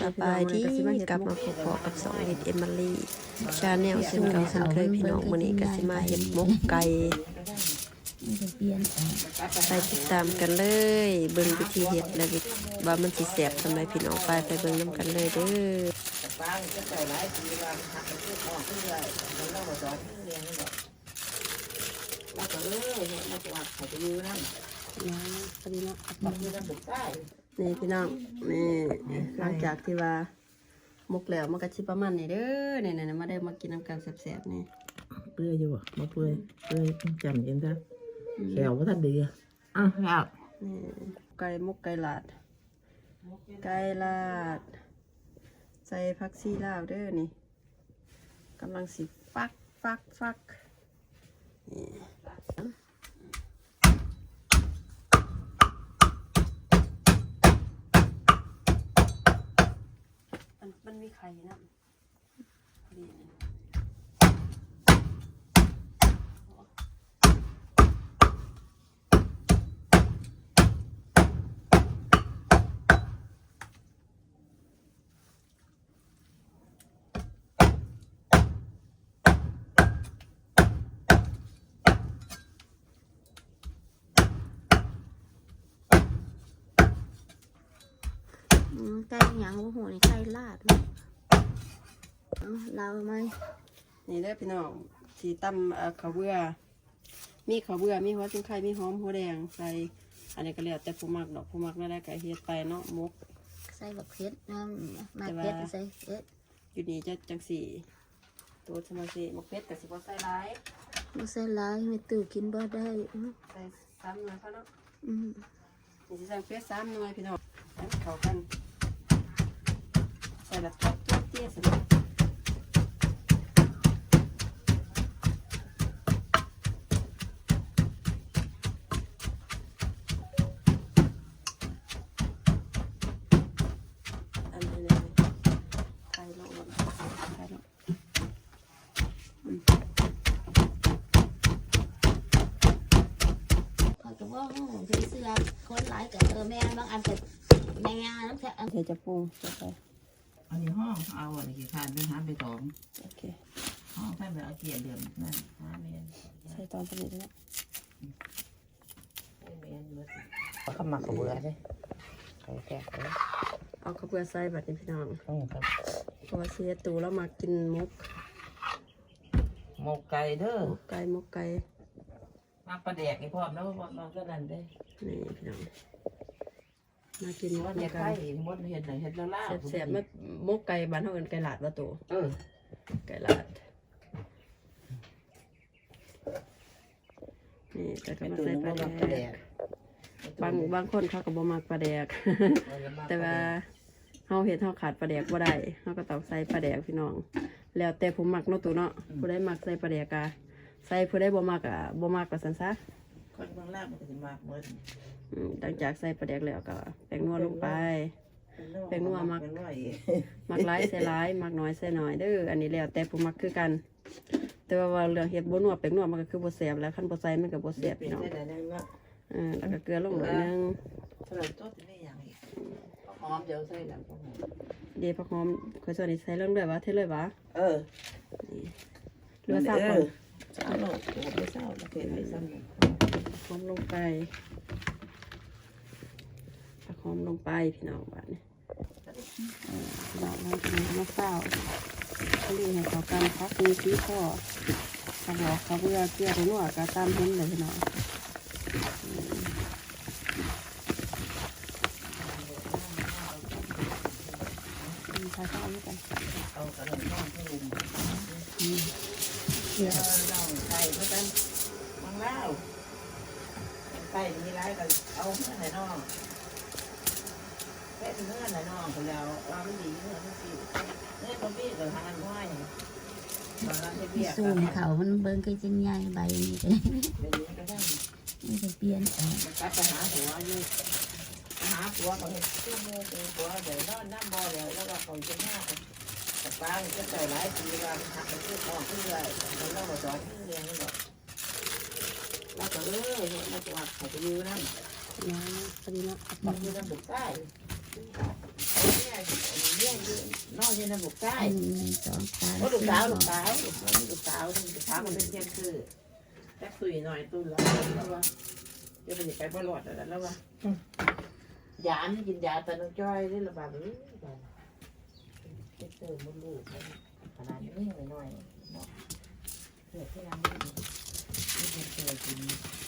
สบายดีกลับมาพบพอกับสองเห็ดเอมิลี่ชาแนลเช่นเก่าเช่นเคยพี่น้องวันนี้ก็สิมาเห็ดมกไก่ไปติดตามกันเลย เบิ่งวิธีเห็ดและว่ามันสิแสบทำไมพี่น้องไปไปเบิ่งน้ำกันเลยเด้อบ้านก็ใส่หลายปีว่ามันหักมันขึ้นออกขึ้นเลยมันเล่ามาสอนขึ้นเรียนนี่บอกแล้วก็เลยเนี่ยมาตัวเขาจะอยู่นั่นพอดีเนาะบอกอยู่ นั่นบุกใต้นี่พี่น้องนี่หลังจากที่ว่าหมกแล้วมันก็สิประมาณนี้เด้อนี่ๆๆมาได้มากินน้ำกันแสบๆนี่เปื่อยอยู่อะมาเปื่อยเปื่อยต้องจำเองนะแขวว่าท่านดีอะอ้าวแล้วนี่ไก่หมกไก่ลาด ไก่ลาด ใส่ผักชีลาวเด้อนี่กำลังสิฟักฟักฟักนี่ มันมีไข่นะดี ไก่หยังบ่หูนี่ไก่ลาดมั้ยเอาเราไหมนี่เด้อพี่น้องสีตำเอ่อข้าวเบื่อ มีข้าวเบื่อมีหัวจุงไข่มีหอมหัวแดงใส่ อันนี้ก็แล้วแต่ผู้มักดอกผู้มักนั่นแหละก็เฮ็ดไปเนาะหมกใส่บักเพชรน้ำมาแต่ว่าเพชรใส่เพชรอยู่นี่จะจังสี่ตัวสมาชิหมกเพชรกับสิบใส่ร้ายมาใส่หลายไม่ตู่กินบ่ได้อื้อใส่สามหน่วยเขาเนาะอืมนี่สิใส่เพชรสามหน่วยพี่น้องให้เข้ากัน ใส่ละทับตัวเตี้ยสิอันนี้เลยไข่ลงก่ อนไข่ลงข้อยก็บ่ฮู้ที่เสื้อคนหลายก็เออแม่บางอันก็แม่น้ำแท้อันเดี๋ยวจะปรุงจะไปอันนี้ห้องเอาอันนี้ทานเป็นหาไปสองโอเคห้องท่านไปเอาเกียร์เดือนนั่นหาเมียนใส่ตอนผลิตแล้วเมียนเบิดเขามาขบวนเลยใครแก่เลยเอาข้าวเปลือกใส่บัดนี้พี่น้องต้องครับเพราะว่าเสียตูแล้วมากินมุกหมกไก่เด้อมุกไก่มุกไก่มาประแดกไอ้พ่อแล้วพ่อมาก็นั่นได้นี่พี่น้อง มากินมุกว่าไก่เนี่ยไข่มดเห็ดไหนเห็ดแล้วล่าแสบๆมามุกไก่บ้านเฮาเอิ้นไก่ลาดว่าตูเออไก่ลาดนี่แต่ก็ไอ้มาตัวใส่นึงปลาว่าแดประแดกกบางบางคนเขาก็บ่มักปลาแดก แต่ว่าเฮาเฮ็ดเฮาขาดปลาแดกบ่ได้เฮาก็ต้องใส่ปลาแดกพี่น้อง แล้วแต่ผมมักเนาะตูเนาะผู้ใดมักใส่ปลาแดกก็ใส่ผู้ใดบ่มักก็บ่มักก็ซั่นซะ คนบางล่างมันก็จะมากเหมือนอืมหลังจากใส่ปลาแดกแล้วก็แป้งนัวลงไปเป็นนัวมัก เป็นนัวอีกมักหลายใส่หลายมักน้อยใส่น้อยเด้ออันนี้แล้วแต่ผู้มักคือกัน แต่ว่าว่าเรื่องเฮ็ดบ่นัวแป้งนัวมันก็คือบ่แซ่บแล้วคันบ่ใส่มันก็บ่แซ่บเป็พี่นน้องได้แต่นั้นเนาะเออแล้วก็เกลือลงหน่อยนึง สลัดตัวที่ไม่อย่างอีกหอมเดี๋ยวใส่หลังก็หอมเดี๋ยวผักหอมข่อยส่วนนี้ใส่เรื่องด้วยวะเทเลยวะเออ หรือว่าซาบก่อนเศร้าหรอกผมไม่เศร้าแล้วเกิดอะไรซ้ำหนึ่ง หอมลงไปผักหอมลงไปพี่น้องบ้านนี้เออพี่น้องเราจะมามาเศร้าเขาเรียกให้เขากันพักมีสีข้อเขาบอกเขาเบื่อเกลือไปนัวก็ตามเห็นเลยพี่น้องใส่ข้าวด้วยกันเอากระดองทอดให้ลุงเดี๋ยวเราใส่เพื่อกัน ส่มีไรกันเอาเมื่อไหร่น้องแค่เมื่อไหร่น้องก็แล้วว่าไม่ดีเมื่อไม่ดีเมื่อพี่กับทานห้อยมาแล้วสูงเขามันเบิ่งก็จะใหญ่ใบนี้ก็เป็นนี้ก็ไมันจะเปลี่ยนออกมันกลับไปหาหัวอยู่หาผัวเขาเห็นชื่อมือเป็นผัวเดี๋ยวนอนน้ำบ่อเดี๋ยวแล้วก็เขาจะหน้าแต่ป้าก็ใส่หลายปีว่าหักไปชื่อพ่อขึ้นเลยมันเล่าสอนขึ้นเรียนนี่บอกแล้วก็ เลยแล้วก็ว่าเขาจะอยู่นั่นนะพอดีนาะบอกยู่นั่นบุกใต้นี่ยเนี่ยนอกจากนั้นลูกใต้หนึ่งสองสามว่าลูกสาวลูกสาวลูกสาวลูกสาวลูกสาวมันเป็นเพียงคือแค่ตุยหน่อยตุยแล้วแล้วว่าจะไปไปบ่รอดแล้วแล้วว่ายานี่กินยาตะนจ้อยนี่ระบาดนี้จะเติมมดลูกขนาดนี้หน่อยเนาะเกิดที่ร้านนี้นี่ เป็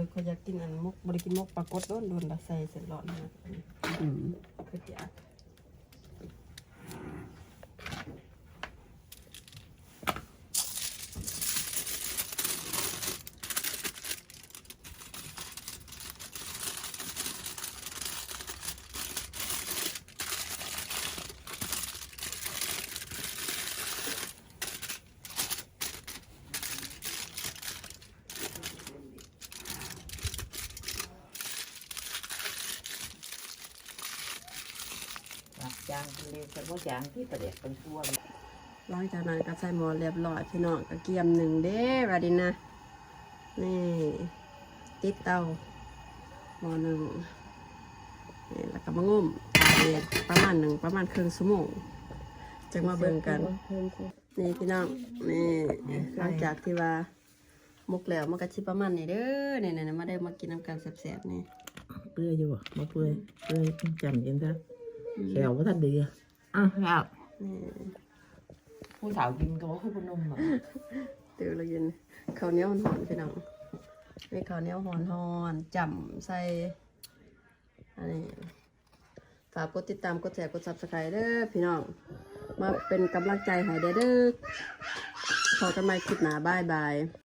นเคยกินข่อยข่อยอยากกินอันมกบริกินมกปลากดโดนโดนละใส่เสร็จร้อนนะอืมคือจะ จางเรียนเฉพาะจางที่ประเด็กเป็นทั่วหลังจากนั้นก็ใส่หม้อเรียบร้อยพี่น้องก็เกียมหนึ่งเด้บาดินะนี่ติดเตาหม้อหนึ่งนี่แล้วก็มางุ่มตากแดดประมาณหนึ่งประมาณครึ่งชั่วโมงจะมาเบิ่งกัน นี่พี่น้องนี่หลังจากที่ว่ามุกแล้วมันก็ชิประมาณนี้เด้อนี่นี่มาได้มากินน้ำกันแซ่บๆนี่เปื่อยอยู่บ่มาเปื่อยเปื่อยจำยังได้ แขวว่าท่านดีอะอะครับนี่ผู้สาวกินก็ว่าคือพนมอะเดี๋ยวเรากินข้าวเหนียวหอนๆพี่น้องมีข้าวเหนียวหอนๆจ่ำใส่อันนี้ฝากกดติดตามกดแชร์กดซับสไครต์เด้อพี่น้อง มาเป็นกำลังใจให้เด้อเด้อพอกันใหม่คลิปหน้าบายบาย